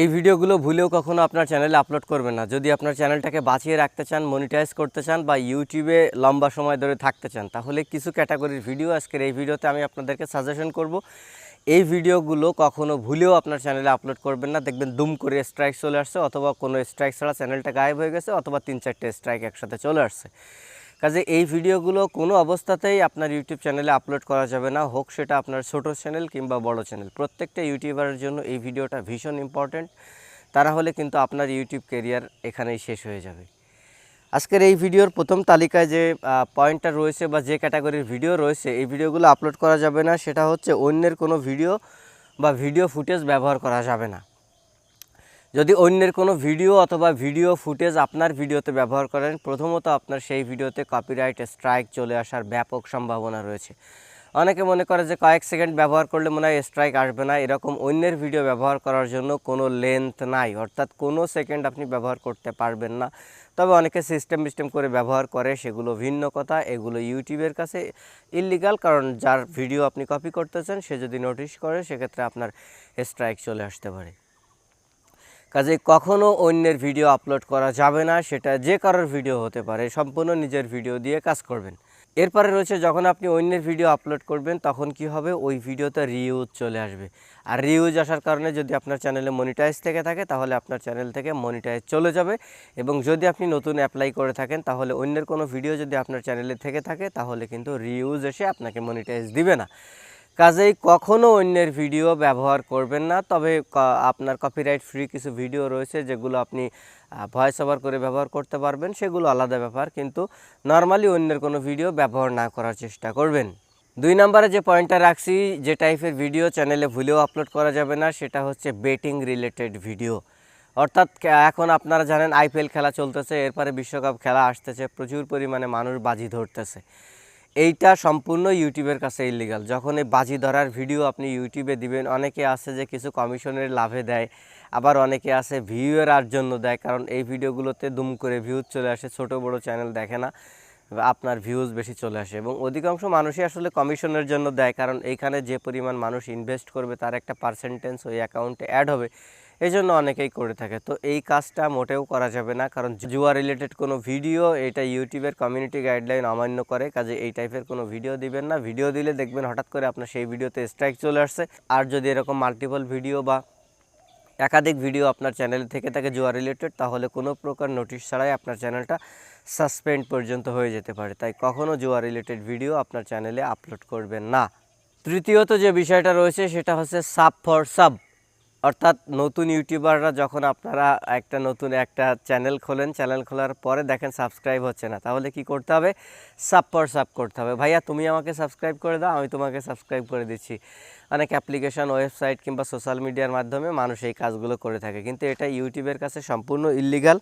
এই ভিডিওগুলো ভুলেও কখনো আপনার চ্যানেলে আপলোড করবেন না। যদি আপনার চ্যানেলটাকে বাঁচিয়ে রাখতে চান মনিটাইজ করতে চান বা ইউটিউবে লম্বা সময় ধরে থাকতে চান, তাহলে কিছু ক্যাটাগরির ভিডিও আজকের এই ভিডিওতে আমি আপনাদেরকে সাজেশন করব। এই ভিডিওগুলো কখনো ভুলেও আপনার চ্যানেলে আপলোড করবেন না। দেখবেন দুম করে স্ট্রাইক চলে আসছে, অথবা কোনো স্ট্রাইক ছাড়া চ্যানেলটা গায়েব হয়ে গেছে, অথবা তিন চারটে স্ট্রাইক একসাথে চলে আসছে। কাজে এই ভিডিওগুলো কোনো অবস্থাতেই আপনার ইউটিউব চ্যানেলে আপলোড করা যাবে না। হোক সেটা আপনার ছোট চ্যানেল কিংবা বড় চ্যানেল। প্রত্যেকটা ইউটিউবারের জন্য এই ভিডিওটা ভীষণ ইম্পর্ট্যান্ট তারা হলে কিন্তু আপনার ইউটিউব কেরিয়ার এখানেই শেষ হয়ে যাবে। আজকের এই ভিডিওর প্রথম তালিকায় যে পয়েন্টটা রয়েছে বা যে ক্যাটাগরির ভিডিও রয়েছে, এই ভিডিওগুলো আপলোড করা যাবে না। সেটা হচ্ছে অন্যের কোনো ভিডিও বা ভিডিও ফুটেজ ব্যবহার করা যাবে না। যদি অন্যের কোনো ভিডিও অথবা ভিডিও ফুটেজ আপনার ভিডিওতে ব্যবহার করেন, প্রথমত আপনার সেই ভিডিওতে কপিরাইট স্ট্রাইক চলে আসার ব্যাপক সম্ভাবনা রয়েছে। অনেকে মনে করে যে কয়েক সেকেন্ড ব্যবহার করলে মনে হয় স্ট্রাইক আসবে না। এরকম অন্যের ভিডিও ব্যবহার করার জন্য কোনো লেন্থ নাই, অর্থাৎ কোনো সেকেন্ড আপনি ব্যবহার করতে পারবেন না। তবে অনেকে সিস্টেম সিস্টেম করে ব্যবহার করে, সেগুলো ভিন্ন কথা। এগুলো ইউটিউবের কাছে ইলিগাল কারণ যার ভিডিও আপনি কপি করতেছেন, সে যদি নোটিশ করে, সেক্ষেত্রে আপনার স্ট্রাইক চলে আসতে পারে। কাজে কখনো অন্যের ভিডিও আপলোড করা যাবে না, সেটা যে কারোর ভিডিও হতে পারে, সম্পূর্ণ নিজের ভিডিও দিয়ে কাজ করবেন। এরপরে রয়েছে, যখন আপনি অন্যের ভিডিও আপলোড করবেন, তখন কি হবে? ওই ভিডিওতে রিউজ চলে আসবে। আর রিউজ আসার কারণে যদি আপনার চ্যানেলে মনিটাইজ থেকে থাকে, তাহলে আপনার চ্যানেল থেকে মনিটাইজ চলে যাবে। এবং যদি আপনি নতুন অ্যাপ্লাই করে থাকেন, তাহলে অন্যের কোনো ভিডিও যদি আপনার চ্যানেলে থেকে থাকে, তাহলে কিন্তু রিউজ এসে আপনাকে মনিটাইজ দিবে না। কাজেই কখনো অন্যের ভিডিও ব্যবহার করবেন না, তবে আপনার কপিরাইট ফ্রি কিছু ভিডিও রয়েছে যেগুলো আপনি ভয়েস ওভার করে ব্যবহার করতে পারবেন, সেগুলো আলাদা ব্যাপার, কিন্তু নর্মালি অন্যের কোনো ভিডিও ব্যবহার না করার চেষ্টা করবেন। দুই নম্বরে যে পয়েন্টটা রাখছি, যে টাইপের ভিডিও চ্যানেলে ভুলেও আপলোড করা যাবে না, সেটা হচ্ছে বেটিং রিলেটেড ভিডিও অর্থাৎ এখন আপনারা জানেন আইপিএল খেলা চলতেছে, এরপরে বিশ্বকাপ খেলা আসতেছে, প্রচুর পরিমাণে মানুষ বাজি ধরতেছে। এইটা সম্পূর্ণ ইউটিউবের কাছে ইলিগাল যখন এই বাজি ধরার ভিডিও আপনি ইউটিউবে দিবেন, অনেকে আছে যে কিছু কমিশনের লাভে দেয়, আবার অনেকে আছে ভিউয়ের আর জন্য দেয়, কারণ এই ভিডিওগুলোতে দুম করে ভিউজ চলে আসে, ছোট বড় চ্যানেল দেখে না, আপনার ভিউজ বেশি চলে আসে। এবং অধিকাংশ মানুষই আসলে কমিশনের জন্য দেয়, কারণ এইখানে যে পরিমাণ মানুষ ইনভেস্ট করবে, তার একটা পার্সেন্টেজ ওই অ্যাকাউন্টে অ্যাড হবে। এই জন্য অনেকেই করে থাকে। তো এই কাজটা মোটেও করা যাবে না, কারণ জুয়া রিলেটেড কোনো ভিডিও এটা ইউটিউবের কমিউনিটি গাইডলাইন অমান্য করে, কাজে এই টাইপের কোনো ভিডিও দিবেন না। ভিডিও দিলে দেখবেন হঠাৎ করে আপনার সেই ভিডিওতে স্ট্রাইক চলে আসছে। আর যদি এরকম মাল্টিপল ভিডিও বা একাধিক ভিডিও আপনার চ্যানেল থেকে থাকে জুয়া রিলেটেড তাহলে কোনো প্রকার নোটিশ ছাড়াই আপনার চ্যানেলটা সাসপেন্ড পর্যন্ত হয়ে যেতে পারে। তাই কখনো জুয়া রিলেটেড ভিডিও আপনার চ্যানেলে আপলোড করবেন না। তৃতীয়ত যে বিষয়টা রয়েছে, সেটা হচ্ছে সাব ফর সাব অর্থাৎ নতুন ইউটিউবাররা যখন আপনারা একটা নতুন একটা চ্যানেল খোলেন, চ্যানেল খোলার পরে দেখেন সাবস্ক্রাইব হচ্ছে না, তাহলে কি করতে হবে? সাব পর সাব করতে হবে। ভাইয়া, তুমি আমাকে সাবস্ক্রাইব করে দাও, আমি তোমাকে সাবস্ক্রাইব করে দিচ্ছি। অনেক অ্যাপ্লিকেশন, ওয়েবসাইট কিংবা সোশ্যাল মিডিয়ার মাধ্যমে মানুষ এই কাজগুলো করে থাকে। কিন্তু এটা ইউটিউবের কাছে সম্পূর্ণ ইলিগাল।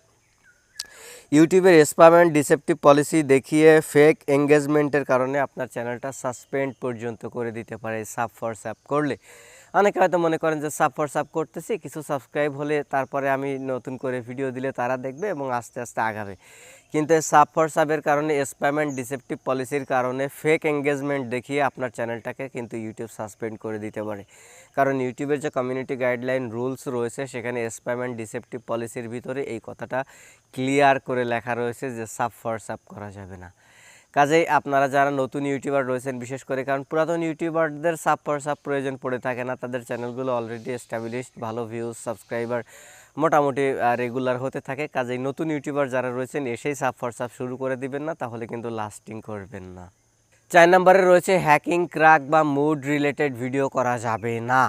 ইউটিউবের স্প্যাম অ্যান্ড ডিসেপটিভ পলিসি দেখিয়ে ফেক এঙ্গেজমেন্টের কারণে আপনার চ্যানেলটা সাসপেন্ড পর্যন্ত করে দিতে পারে, সাব ফর সাব করলে। অনেকে হয়তো মনে করেন যে সাব ফর সাব করতেছি, কিছু সাবস্ক্রাইব হলে তারপরে আমি নতুন করে ভিডিও দিলে তারা দেখবে এবং আস্তে আস্তে আগাবে। কিন্তু সাব ফর সাবের কারণে স্প্যাম অ্যান্ড ডিসেপটিভ পলিসির কারণে ফেক এঙ্গেজমেন্ট দেখিয়ে আপনার চ্যানেলটাকে কিন্তু ইউটিউব সাসপেন্ড করে দিতে পারে। কারণ ইউটিউবের যে কমিউনিটি গাইডলাইন রুলস রয়েছে, সেখানে স্প্যাম অ্যান্ড ডিসেপটিভ পলিসির ভিতরে এই কথাটা ক্লিয়ার করে লেখা রয়েছে যে সাব ফর সাব করা যাবে না। কাজেই আপনারা যারা নতুন ইউটিউবার রয়েছেন, বিশেষ করে কারণ পুরাতন ইউটিউবারদের সাব ফর সাব প্রয়োজন পড়ে থাকে না, তাদের চ্যানেলগুলো অলরেডি এস্টাবলিশড ভালো ভিউজ সাবস্ক্রাইবার মোটামুটি রেগুলার হতে থাকে। কাজেই নতুন ইউটিউবার যারা রয়েছেন, এসেই সাব ফর শুরু করে দিবেন না, তাহলে কিন্তু লাস্টিং করবেন না। চার নম্বরে রয়েছে হ্যাকিং ক্রাক বা মুড রিলেটেড ভিডিও করা যাবে না।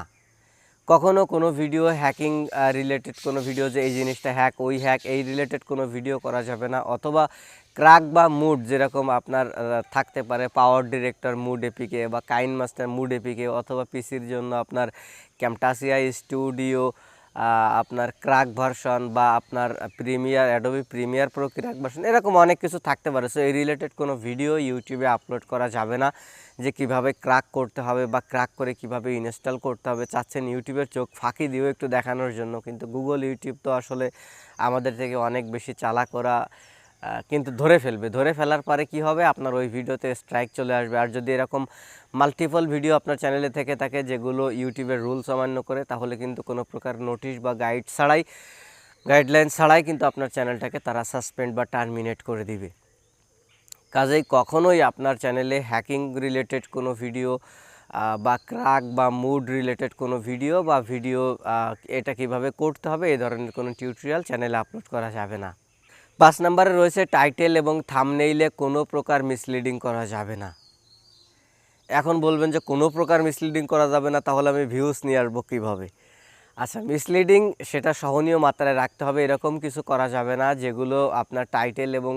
কখনো কোনো ভিডিও হ্যাকিং রিলেটেড কোনো ভিডিও যে এই জিনিসটা হ্যাক ওই হ্যাক এই রিলেটেড কোনো ভিডিও করা যাবে না। অথবা ক্রাক বা মুড যেরকম আপনার থাকতে পারে পাওয়ার ডিরেক্টর মুড এপিকে বা কাইন মাস্টার মুড এপিকে অথবা পিসির জন্য আপনার ক্যামটাসিয়া স্টুডিও আপনার ক্রাক ভার্সন বা আপনার premiere, Adobe premiere pro crack version, এরকম অনেক কিছু থাকতে পারে। সো এই রিলেটেড কোনো ভিডিও ইউটিউবে আপলোড করা যাবে না যে কীভাবে ক্রাক করতে হবে বা ক্রাক করে কীভাবে ইনস্টল করতে হবে। চাচ্ছেন ইউটিউবের চোখ ফাঁকি দিয়েও একটু দেখানোর জন্য, কিন্তু গুগল ইউটিউব তো আসলে আমাদের থেকে অনেক বেশি চালা ওরা। কিন্তু ধরে ফেলবে। ধরে ফেলার পরে কি হবে? আপনার ওই ভিডিওতে স্ট্রাইক চলে আসবে। আর যদি এরকম মাল্টিপল ভিডিও আপনার চ্যানেলে থেকে থাকে, যেগুলো ইউটিউবের রুলস অমান্য করে, তাহলে কিন্তু কোনো প্রকার নোটিশ বা গাইড ছাড়াই গাইডলাইন ছাড়াই কিন্তু আপনার চ্যানেলটাকে তারা সাসপেন্ড বা টার্মিনেট করে দিবে। কাজেই কখনোই আপনার চ্যানেলে হ্যাকিং রিলেটেড কোনো ভিডিও বা ক্রাক বা মুড রিলেটেড কোনো ভিডিও বা ভিডিও এটা কীভাবে করতে হবে এই ধরনের কোনো টিউটোরিয়াল চ্যানেলে আপলোড করা যাবে না। পাঁচ নম্বরে রয়েছে টাইটেল এবং থামনেইলে কোনো প্রকার মিসলিডিং করা যাবে না। এখন বলবেন যে কোনো প্রকার মিসলিডিং করা যাবে না, তাহলে আমি ভিউজ নিয়ে আসব কীভাবে? আচ্ছা মিসলিডিং সেটা সহনীয় মাত্রায় রাখতে হবে, এরকম কিছু করা যাবে না যেগুলো আপনার টাইটেল এবং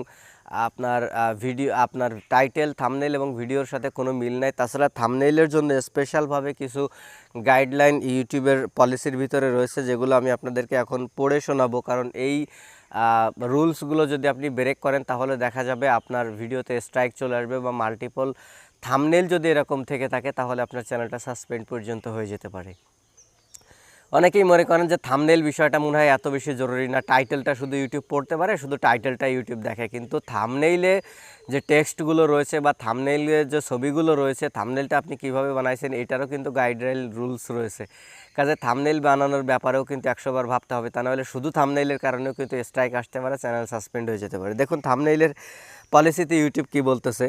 আপনার ভিডিও আপনার টাইটেল থামনেল এবং ভিডিওর সাথে কোনো মিল নাই। তাছাড়া থামনেইলের জন্য স্পেশালভাবে কিছু গাইডলাইন ইউটিউবের পলিসির ভিতরে রয়েছে, যেগুলো আমি আপনাদেরকে এখন পড়ে শোনাবো। কারণ এই রুলসগুলো যদি আপনি ব্রেক করেন, তাহলে দেখা যাবে আপনার ভিডিওতে স্ট্রাইক চলে আসবে বা মাল্টিপল থামনেল যদি এরকম থেকে থাকে, তাহলে আপনার চ্যানেলটা সাসপেন্ড পর্যন্ত হয়ে যেতে পারে। অনেকেই মনে করেন যে থামনেল বিষয়টা মনে হয় এত বেশি জরুরি না। টাইটেলটা শুধু ইউটিউব পড়তে পারে, শুধু টাইটেলটা ইউটিউব দেখে। কিন্তু থামনেইলে যে টেক্সটগুলো রয়েছে বা থামনেইলের যে ছবিগুলো রয়েছে থামনেলটা আপনি কীভাবে বানাইছেন, এটারও কিন্তু গাইডলাইন রুলস রয়েছে। কাজে থামনেইল বানানোর ব্যাপারেও কিন্তু একশোবার ভাবতে হবে। তা নাহলে শুধু থামনেইলের কারণেও কিন্তু স্ট্রাইক আসতে পারে চ্যানেল সাসপেন্ড হয়ে যেতে পারে। দেখুন থামনেইলের পলিসিতে ইউটিউব কি বলতেছে?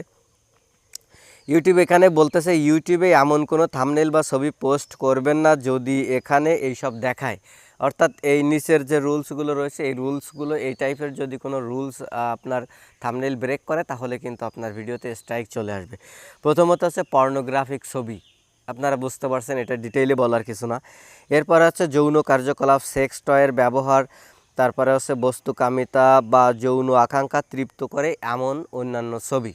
ইউটিউব এখানে বলতেছে ইউটিউবে এমন কোনো থামনেল বা ছবি পোস্ট করবেন না যদি এখানে এইসব দেখায়। অর্থাৎ এই নিচের যে রুলসগুলো রয়েছে, এই রুলসগুলো এই টাইপের যদি কোনো রুলস আপনার থামনেল ব্রেক করে, তাহলে কিন্তু আপনার ভিডিওতে স্ট্রাইক চলে আসবে। প্রথমত হচ্ছে পর্নোগ্রাফিক ছবি। আপনারা বুঝতে পারছেন, এটা ডিটেইলে বলার কিছু না। এরপরে হচ্ছে যৌন কার্যকলাপ সেক্স টয়ের ব্যবহার, তারপরে হচ্ছে বস্তুকামিতা বা যৌন আকাঙ্ক্ষা তৃপ্ত করে এমন অন্যান্য ছবি।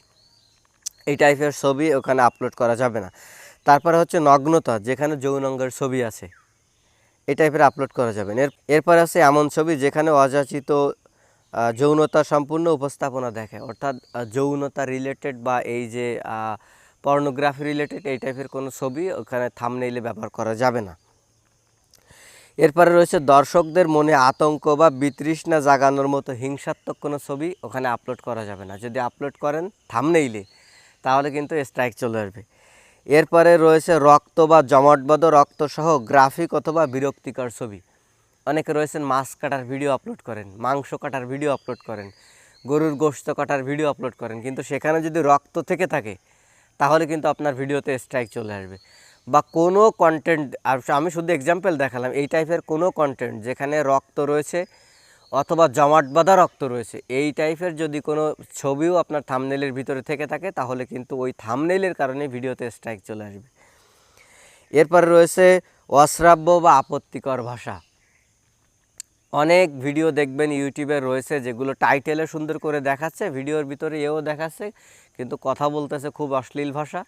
এই টাইপের ছবি ওখানে আপলোড করা যাবে না। তারপরে হচ্ছে নগ্নতা, যেখানে যৌনাঙ্গের ছবি আছে, এই টাইপের আপলোড করা যাবে এর, এরপরে আছে এমন ছবি যেখানে অযাচিত যৌনতা সম্পূর্ণ উপস্থাপনা দেখে। অর্থাৎ যৌনতা রিলেটেড বা এই যে পর্নোগ্রাফি রিলেটেড এই টাইপের কোনো ছবি ওখানে থামনেইলে ব্যবহার করা যাবে না। এরপরে রয়েছে দর্শকদের মনে আতঙ্ক বা বিতৃষ্ণা জাগানোর মতো হিংসাত্মক কোনো ছবি ওখানে আপলোড করা যাবে না। যদি আপলোড করেন থামনেইলে তাহলে কিন্তু স্ট্রাইক চলে আসবে। এরপরে রয়েছে রক্ত বা জমাটবদ্ধ রক্তসহ গ্রাফিক অথবা বিরক্তিকর ছবি। অনেকে রয়েছেন মাছ কাটার ভিডিও আপলোড করেন, মাংস কাটার ভিডিও আপলোড করেন, গরুর গোশত কাটার ভিডিও আপলোড করেন। কিন্তু সেখানে যদি রক্ত থেকে থাকে, তাহলে কিন্তু আপনার ভিডিওতে স্ট্রাইক চলে আসবে। বা কোনো কন্টেন্ট আমি শুধু এক্সাম্পল দেখালাম, এই টাইপের কোনো কন্টেন্ট যেখানে রক্ত রয়েছে অথবা জমাট বাঁধা রক্ত রয়েছে। এই টাইপের যদি কোনো ছবিও আপনার থামনেলের ভিতরে থেকে থাকে, তাহলে কিন্তু ওই থামনেলের কারণে ভিডিওতে স্ট্রাইক চলে আসবে। এরপরে রয়েছে অশ্রাব্য বা আপত্তিকর ভাষা। অনেক ভিডিও দেখবেন ইউটিউবে রয়েছে যেগুলো টাইটেলে সুন্দর করে দেখাচ্ছে, ভিডিওর ভিতরে এও দেখাচ্ছে, কিন্তু কথা বলতেছে খুব অশ্লীল ভাষা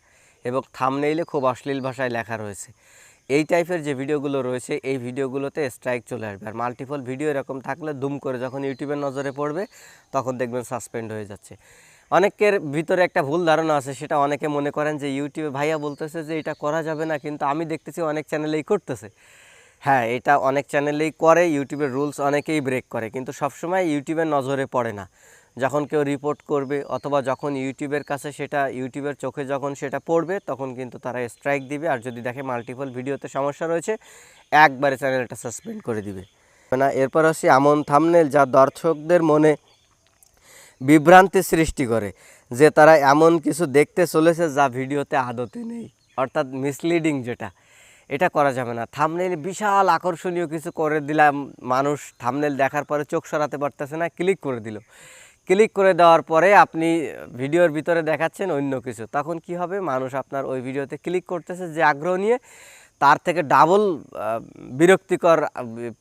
এবং থামনেইলে খুব অশ্লীল ভাষায় লেখা রয়েছে। এই টাইপের যে ভিডিওগুলো রয়েছে, এই ভিডিওগুলোতে স্ট্রাইক চলে আসবে। আর মাল্টিপল ভিডিও এরকম থাকলে দুম করে যখন ইউটিউবের নজরে পড়বে, তখন দেখবেন সাসপেন্ড হয়ে যাচ্ছে। অনেকের ভিতরে একটা ভুল ধারণা আছে, সেটা অনেকে মনে করেন যে ইউটিউবে ভাইয়া বলতেছে যে, এটা করা যাবে না, কিন্তু আমি দেখতেছি অনেক চ্যানেলেই করতেছে। হ্যাঁ এটা অনেক চ্যানেলেই করে ইউটিউবের রুলস অনেকেই ব্রেক করে, কিন্তু সবসময় ইউটিউবের নজরে পড়ে না। যখন কেউ রিপোর্ট করবে অথবা যখন ইউটিউবের কাছে সেটা, ইউটিউবের চোখে যখন সেটা পড়বে, তখন কিন্তু তারা স্ট্রাইক দিবে। আর যদি দেখে মাল্টিপল ভিডিওতে সমস্যা রয়েছে, একবারে চ্যানেলটা সাসপেন্ড করে দিবে। না, এরপর হচ্ছে এমন থামনেল যা দর্শকদের মনে বিভ্রান্তি সৃষ্টি করে, যে তারা এমন কিছু দেখতে চলেছে যা ভিডিওতে আদতে নেই। অর্থাৎ মিসলিডিং যেটা, এটা করা যাবে না। থামনেল বিশাল আকর্ষণীয় কিছু করে দিলাম মানুষ। থামনেল দেখার পরে চোখ সরাতে পারতেছে না ক্লিক করে দিল। ক্লিক করে দেওয়ার পরে আপনি ভিডিওর ভিতরে দেখাচ্ছেন অন্য কিছু। তখন কি হবে? মানুষ আপনার ওই ভিডিওতে ক্লিক করতেছে যে আগ্রহ নিয়ে, তার থেকে ডাবল বিরক্তিকর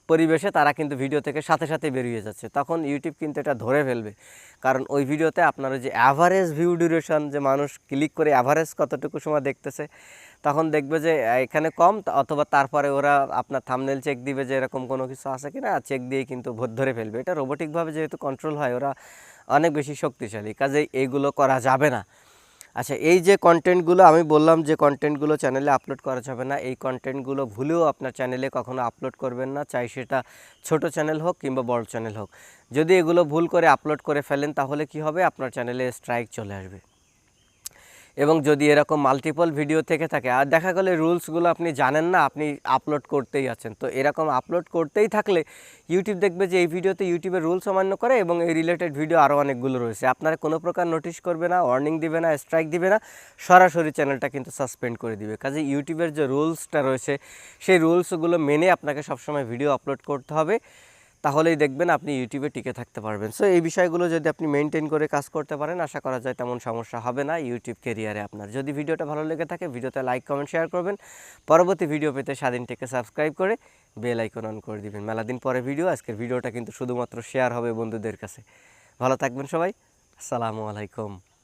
পরিবেশে তারা কিন্তু ভিডিও থেকে সাথে সাথে বেরিয়ে যাচ্ছে। তখন ইউটিউব কিন্তু এটা ধরে ফেলবে। কারণ ওই ভিডিওতে আপনার যে অ্যাভারেজ ভিউ ডিউরেশন যে মানুষ ক্লিক করে অ্যাভারেজ কতটুকু সময় দেখতেছে তখন দেখবে যে এখানে কম অথবা তারপরে ওরা আপনার থামনেল চেক দিবে যে, এরকম কোনো কিছু আছে কিনা চেক দিয়ে কিন্তু ভোট ধরে ফেলবে। এটা রোবোটিকভাবে যেহেতু কন্ট্রোল হয়, ওরা অনেক বেশি শক্তিশালী কাজেই এইগুলো করা যাবে না। আচ্ছা এই যে কন্টেন্টগুলো আমি বললাম যে কন্টেন্টগুলো চ্যানেলে আপলোড করা যাবে না, এই কন্টেন্টগুলো ভুলেও আপনার চ্যানেলে কখনো আপলোড করবেন না, চাই সেটা ছোট চ্যানেল হোক কিংবা বড় চ্যানেল হোক। যদি এগুলো ভুল করে আপলোড করে ফেলেন, তাহলে কি হবে? আপনার চ্যানেলে স্ট্রাইক চলে আসবে। এবং যদি এরকম মাল্টিপল ভিডিও থেকে থাকে, আর দেখা গেলে রুলসগুলো আপনি জানেন না, আপনি আপলোড করতেই আছেন। তো এরকম আপলোড করতেই থাকলে ইউটিউব দেখবে যে এই ভিডিওতে ইউটিউবের রুলস অমান্য করে এবং এই রিলেটেড ভিডিও আরও অনেকগুলো রয়েছে। আপনারা কোনো প্রকার নোটিশ করবে না ওয়ার্নিং দিবে না স্ট্রাইক দিবে না, সরাসরি চ্যানেলটা কিন্তু সাসপেন্ড করে দিবে। কাজে ইউটিউবের যে রুলসটা রয়েছে, সেই রুলসগুলো মেনে আপনাকে সবসময় ভিডিও আপলোড করতে হবে। তাহলেই দেখবেন আপনি ইউটিউবে টিকে থাকতে পারবেন। সো এই বিষয়গুলো যদি আপনি মেনটেন করে কাজ করতে পারেন, আশা করা যায় তেমন সমস্যা হবে না ইউটিউব কেরিয়ারে আপনার। যদি ভিডিওটা ভালো লেগে থাকে, ভিডিওতে লাইক কমেন্ট শেয়ার করবেন। পরবর্তী ভিডিও পেতে স্বাধীন স্বাধীনটিকে সাবস্ক্রাইব করে বেল আইকন অন করে দিবেন। মেলা দিন পরে ভিডিও আজকের ভিডিওটা কিন্তু শুধুমাত্র শেয়ার হবে বন্ধুদের কাছে। ভালো থাকবেন সবাই। আসসালামু আলাইকুম।